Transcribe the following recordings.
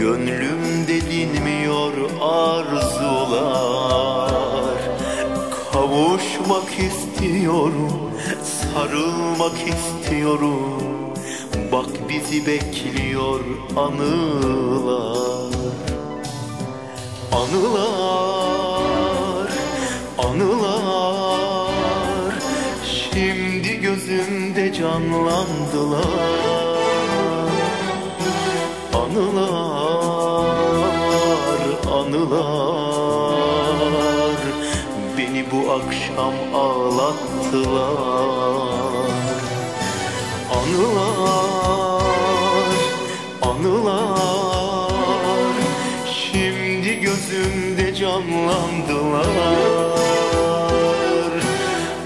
Gönlümde dinmiyor arzular. Kavuşmak istiyorum, sarılmak istiyorum. Bak bizi bekliyor anılar. Anılar, anılar. Şimdi gözümde canlandılar akşam ağlattılar. Anılar, anılar Şimdi gözümde canlandılar.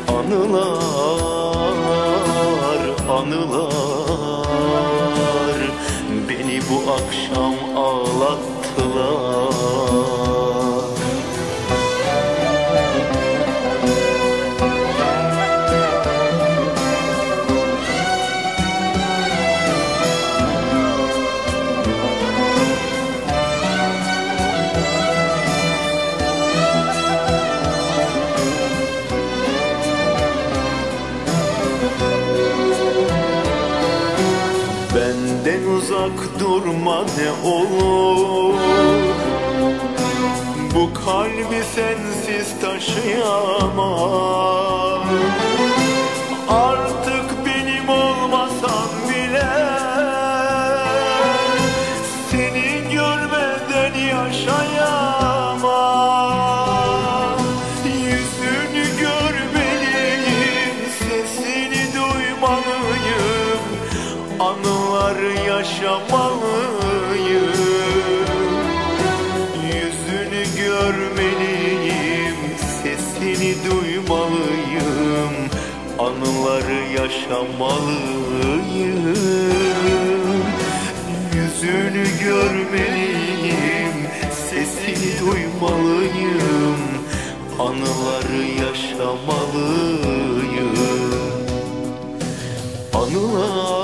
Anılar, anılar Beni bu akşam ağlattılar uzak durma ne olur. Bu kalbi sensiz taşıyamam. Artık benim olmasan bile Seni görmeden yaşayamam. Yüzünü görmeliyim, sesini duymalıyım Anılar yaşamalıyım. Yüzünü görmeliyim Sesini duymalıyım. Anıları yaşamalıyım. Yüzünü görmeliyim Sesini duymalıyım. Anıları yaşamalıyım. Anılar,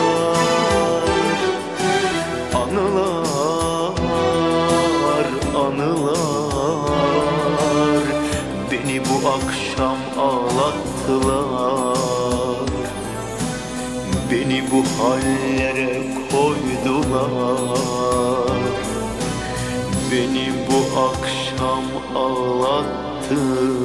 akşam ağlattılar. Beni bu hallere koydular. Beni bu akşam ağlattılar